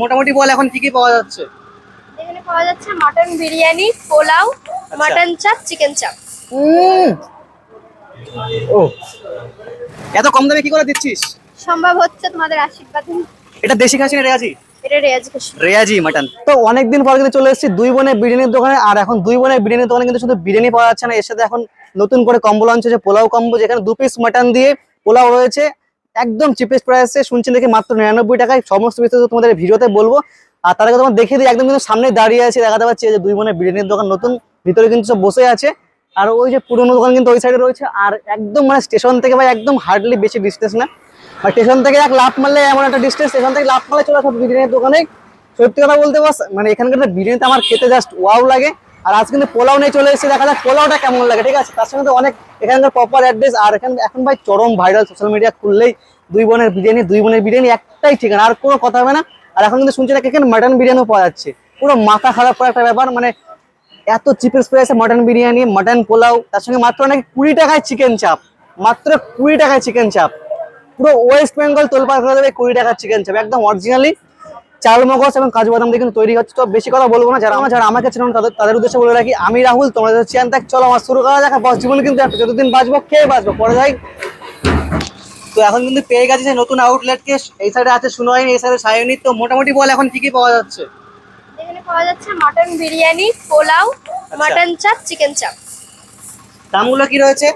মোটামুটি বল এখন কি কি পাওয়া যাচ্ছে? এখানে পাওয়া যাচ্ছে mutton biryani pulao mutton chaap chicken chaap. ও। এত কম দামে কি করে দিচ্ছিস? সম্ভব হচ্ছে তোমাদের আশীর্বাদ। এটা দেশি খাসি না রেয়াজি? এটা রেয়াজ খুশি রেয়াজি মাটন। তো অনেকদিন পর কিন্তু চলে এসেছি দুই বোনের বিরিয়ানির দোকানে আর এখন দুই বোনের বিরিয়ানির দোকানে কিন্তু শুধু বিরিয়ানি পাওয়া যাচ্ছে না এর সাথে এখন নতুন করে কম্বো লঞ্চ হয়েছে পোলাও কম্বো যেখানে দু পিস মাটন দিয়ে পোলাও রয়েছে। একদম চিপেস্ট প্রাইসে শুনছি দেখে মাত্র নিরানব্বই টাকায় সমস্ত বিস্তারিত তোমাদের ভিডিওতে বলব। আর তার আগে তোমার দেখিয়ে দিই, একদম কিন্তু সামনে দাঁড়িয়ে আছে দেখাতে পাচ্ছি যে দুই মনে বিরিয়ানির দোকান, নতুন, ভিতরে কিন্তু সব বসে আছে। আর ওই যে পুরোনো দোকান কিন্তু ওই সাইডে রয়েছে। আর একদম মানে স্টেশন থেকে ভাই একদম হার্ডলি বেশি ডিস্টেন্স না। আর স্টেশন থেকে এক লাভ মারলে এমন একটা ডিস্টেন্স স্টেশন থেকে লাভ মারলে চলে আসো বিরিয়ানির দোকানে। সত্যি কথা বলতে বাস মানে এখানকার বিরিয়ানিতে আমার খেতে জাস্ট ওয়াও লাগে। আর আজ কিন্তু পোলাও নিয়ে চলে এসেছে, দেখা যাক পোলাওটা কেমন লাগে, ঠিক আছে? তার সঙ্গে তো অনেক এখানকার প্রপার অ্যাড্রেস আর এখানে, এখন ভাই চরম ভাইরাল সোশ্যাল মিডিয়া খুললেই দুই বোনের বিরিয়ানি, দুই বোনের বিরিয়ানি একটাই ঠিকানা, আর কোনো কথা হবে না। আর এখন কিন্তু শুনছি এখানে মাটন বিরিয়ানিও পাওয়া যাচ্ছে। পুরো মাথা খারাপ করা একটা ব্যাপার মানে এত চিপেস্ট প্রাইসে মাটন বিরিয়ানি মাটন পোলাও, তার সঙ্গে মাত্র নাকি কুড়ি টাকায় চিকেন চাপ মাত্র কুড়ি টাকায় চিকেন চাপ পুরো ওয়েস্ট বেঙ্গল তোলপাড় করে দেবে কুড়ি টাকার চিকেন চাপ একদম অরিজিনালি চাল মগজ এবং কাজু বাদাম দিয়ে কিন্তু তৈরি হচ্ছে। তো বেশি কথা বলব না যারা আমার যারা আমাকে তাদের তাদের উদ্দেশ্যে বলে রাখি আমি রাহুল তোমাদের চিয়ান দেখ চলো আমার শুরু করা দেখা বস জীবন কিন্তু একটা যতদিন বাঁচবো খেয়ে বাঁচবো? পরে যাই। তো এখন কিন্তু পেয়ে গেছে যে নতুন আউটলেট কে। এই সাইডে আছে সুনয়ন এই সাইডে সায়নী। তো মোটামুটি বল এখন কি কি পাওয়া যাচ্ছে? এখানে পাওয়া যাচ্ছে mutton biryani pulao mutton chaap chicken chaap দামগুলো কি রয়েছে?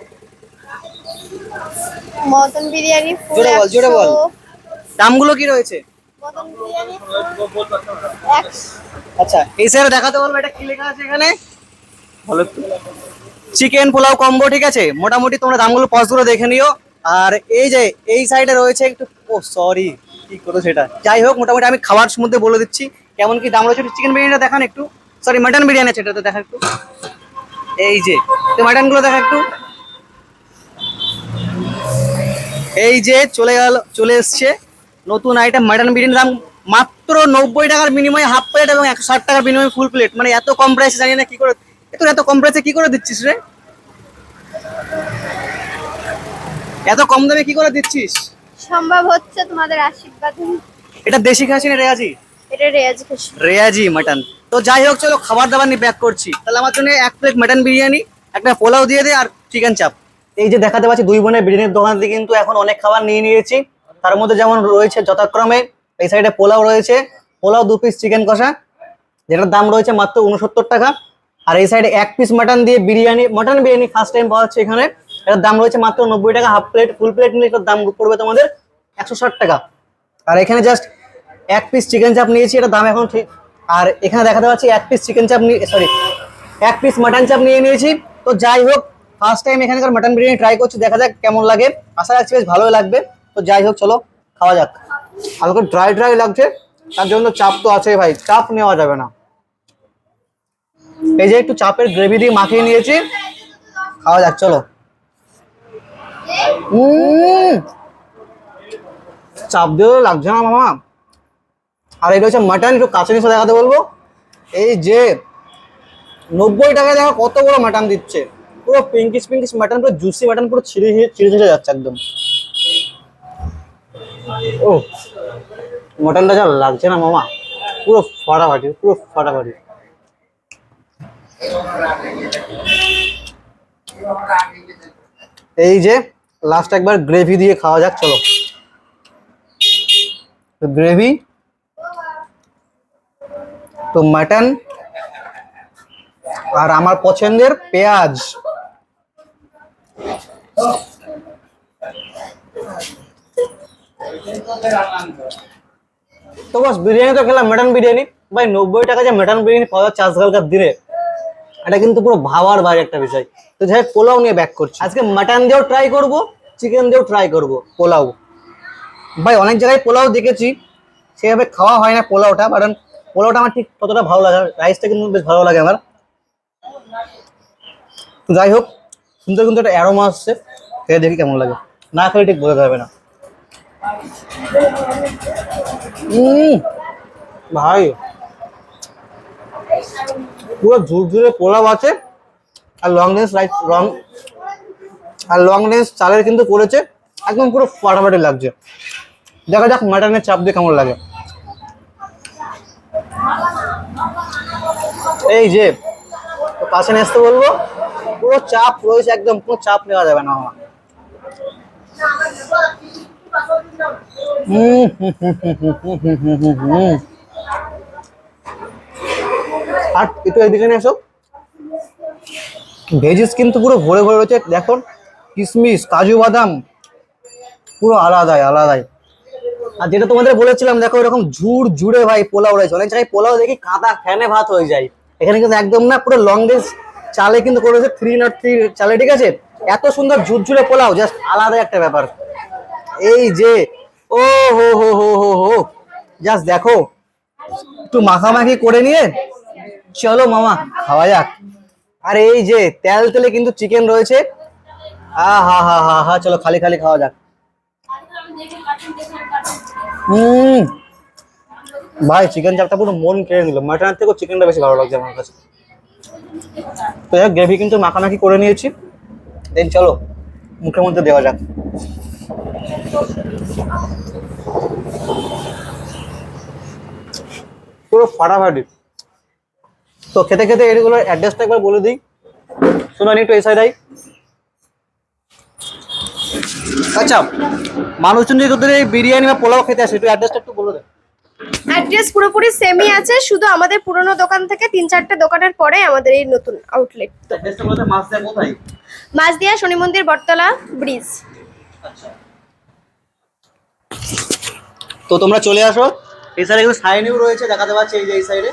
মটন বিরিয়ানি জোরে বল, জোরে বল। দামগুলো কি রয়েছে? আচ্ছা এই সাইডে দেখাতে বলব, এটা কি লেখা আছে এখানে? ভালো চিকেন পোলাও কম্বো ঠিক আছে? মোটামুটি তোমরা দামগুলো পজ দেখে নিও। আর এই যে, এই সাইডে রয়েছে একটু ও সরি কি করো সেটা? যাই হোক, মোটামুটি আমি খাবার মধ্যে বলে দিচ্ছি। কেমন কি দাম রয়েছে চিকেন বিরিয়ানিটা দেখান একটু। সরি মাটন বিরিয়ানি আছে এটা তো দেখা একটু। এই যে, তো মাটনগুলো দেখা একটু। এই যে, চলে গেল চলে এসছে। নতুন আইটেম মাটন বিরিয়ানির দাম মাত্র নব্বই টাকার বিনিময়ে হাফ প্লেট এবং একশো ষাট টাকার বিনিময়ে ফুল প্লেট মানে এত কম প্রাইসে জানি না কি করে এত এত কম প্রাইসে কি করে দিচ্ছিস রে? এত কম দামে কি করে দিচ্ছিস? সম্ভব হচ্ছে তোমাদের আশীর্বাদ। এটা দেশি খাসি না রেয়াজি? এটা রেয়াজ খুশি রেয়াজি মাটন তো যাই হোক চলো খাবার দাবার নিয়ে প্যাক করছি। তাহলে আমার জন্য এক প্লেট মাটন বিরিয়ানি একটা পোলাও দিয়ে দে আর চিকেন চাপ এই যে দেখাতে পাচ্ছি দুই বোনের বিরিয়ানির দোকান থেকে কিন্তু এখন অনেক খাবার নিয়ে নিয়েছি। তার মধ্যে যেমন রয়েছে যথাক্রমে, এই সাইডে পোলাও রয়েছে। পোলাও দু পিস চিকেন কষা, যেটার দাম রয়েছে মাত্র উনসত্তর টাকা। আর এই সাইডে এক পিস মাটন দিয়ে biryani mutton biryani first time পাওয়া যাচ্ছে এখানে। এটার দাম রয়েছে মাত্র নব্বই টাকা হাফ প্লেট ফুল প্লেট নিলে এটার দাম পড়বে তোমাদের একশো ষাট টাকা। আর এখানে জাস্ট এক পিস চিকেন চাপ নিয়েছি, এটার দাম এখন ঠিক আর এখানে দেখাতে পাচ্ছি এক পিস চিকেন চাপ নিয়ে সরি এক পিস মাটন চাপ নিয়ে নিয়েছি। তো যাই হোক ফার্স্ট টাইম এখানকার মাটন বিরিয়ানি ট্রাই করছি, দেখা যাক কেমন লাগে। আশা রাখছি বেশ ভালোই লাগবে। তো যাই হোক, চলো, খাওয়া যাক। হালকা ড্রাই ড্রাই লাগছে, তার জন্য চাপ তো আছে ভাই, চাপ নেওয়া যাবে না। এই যে একটু চাপের গ্রেভি দিয়ে মাখিয়ে নিয়েছি, খাওয়া যাক, চলো। চাপ দিয়েও লাগছে না মামা। আর এটা হচ্ছে মাটন একটু কাছে নিচে দেখাতে বলব। এই যে, নব্বই টাকায় দেখো কত বড় মাটন দিচ্ছে। পুরো পিঙ্কিস পিঙ্কিস মাটন পুরো জুসি মাটন পুরো ছিঁড়ে ছিঁড়ে ছিঁড়ে যাচ্ছে একদম। ও, মটনটা যা লাগছে না মামা, পুরো ফাটাফাটি পুরো ফাটাফাটি। এই যে লাস্ট একবার গ্রেভি দিয়ে খাওয়া যাক, চলো। তো গ্রেভি তো মাটন আর আমার পছন্দের পেঁয়াজ। তো? বাস, বিরিয়ানি তো খেলাম মাটন বিরিয়ানি। ভাই, নব্বই টাকা যে মাটন বিরিয়ানি পাওয়া যাচ্ছে আজকালকার দিনে, এটা কিন্তু পুরো ভাবার বাইরে একটা বিষয়। তো যাই পোলাও নিয়ে ব্যাক করছি। আজকে মাটন দিয়েও ট্রাই করব চিকেন দিয়েও ট্রাই করব, পোলাও। ভাই, অনেক জায়গায় পোলাও দেখেছি, সেভাবে খাওয়া হয় না পোলাওটা, কারণ পোলাওটা আমার ঠিক ততটা ভালো লাগে রাইসটা কিন্তু বেশ ভালো লাগে আমার। তো যাই হোক, সুন্দর কিন্তু একটা অ্যারোমা আসছে, খেয়ে দেখি কেমন লাগে। না খেলে ঠিক বোঝা যাবে না। ভাই, পুরো ঝুরঝুরে পোলাও আছে, আর লং রেঞ্জ রাইস লং আর লং রেঞ্জ চালের কিন্তু করেছে, একদম পুরো ফাটাফাটি লাগছে। দেখা যাক মাটনের চাপ দিয়ে কেমন লাগে। এই যে, পাশে নিয়ে আসতে বলব, পুরো চাপ রয়েছে একদম, কোনো চাপ নেওয়া যাবে না আমার। আর একটু এদিকে নিয়ে আসো। ভেজিস কিন্তু পুরো ভরে ভরে রয়েছে। দেখুন, কিশমিশ, কাজু বাদাম, পুরো আলাদাই আলাদাই। আর যেটা তোমাদের বলেছিলাম, দেখো এরকম ঝুড় ঝুড়ে ভাই পোলাও রয়েছে। অনেক জায়গায় পোলাও দেখি কাদা ফ্যানে ভাত হয়ে যায়। এখানে কিন্তু একদম না পুরো লংগেস্ট চালে কিন্তু করেছে থ্রি নট থ্রি চালে, ঠিক আছে? এত সুন্দর ঝুড়ঝুড়ে পোলাও জাস্ট আলাদা একটা ব্যাপার। এই যে, ও হো হো হো হো হো। জাস্ট দেখো, একটু মাখামাখি করে নিয়ে চলো মামা, খাওয়া যাক। আর এই যে, তেল তেলে কিন্তু চিকেন রয়েছে। আ, হা হা হা হা, চলো খালি খালি খাওয়া যাক। হুম। ভাই চিকেন চাপটা পুরো মন কেড়ে নিল। মাটনের থেকেও চিকেনটা বেশি ভালো লাগছে আমার কাছে। তো গ্রেভি কিন্তু মাখামাখি করে নিয়েছি। দেন চলো, মুখের মধ্যে দেওয়া যাক। পুরো ফাটাফাটি। তো খেতে খেতে এগুলোর অ্যাড্রেসটা একবার বলে দিই। শুনানি একটু এই সাইড আচ্ছা মানুষজন যদি তোদের এই বিরিয়ানি বা পোলাও খেতে আসে একটু অ্যাড্রেসটা একটু বলে দে অ্যাড্রেস পুরোপুরি সেমই আছে শুধু আমাদের পুরনো দোকান থেকে তিন চারটে দোকানের পরে আমাদের এই নতুন আউটলেট অ্যাড্রেসটা বলতে মাছ দেয় শনি মন্দির বটতলা ব্রিজ। আচ্ছা। তো তোমরা চলে আসো। এই সাইডে কিন্তু সাইনেও রয়েছে, দেখাতে পাচ্ছি এই যে এই সাইডে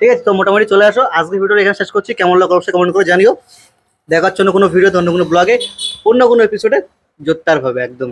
ঠিক আছে, তো মোটামুটি চলে আসো। আজকে ভিডিও এখানে শেষ করছি। কেমন লাগল অবশ্যই কমেন্ট করে জানিও। দেখার জন্য কোনো ভিডিও অন্য কোনো ব্লগে অন্য কোনো এপিসোডে জোরদার হবে একদম।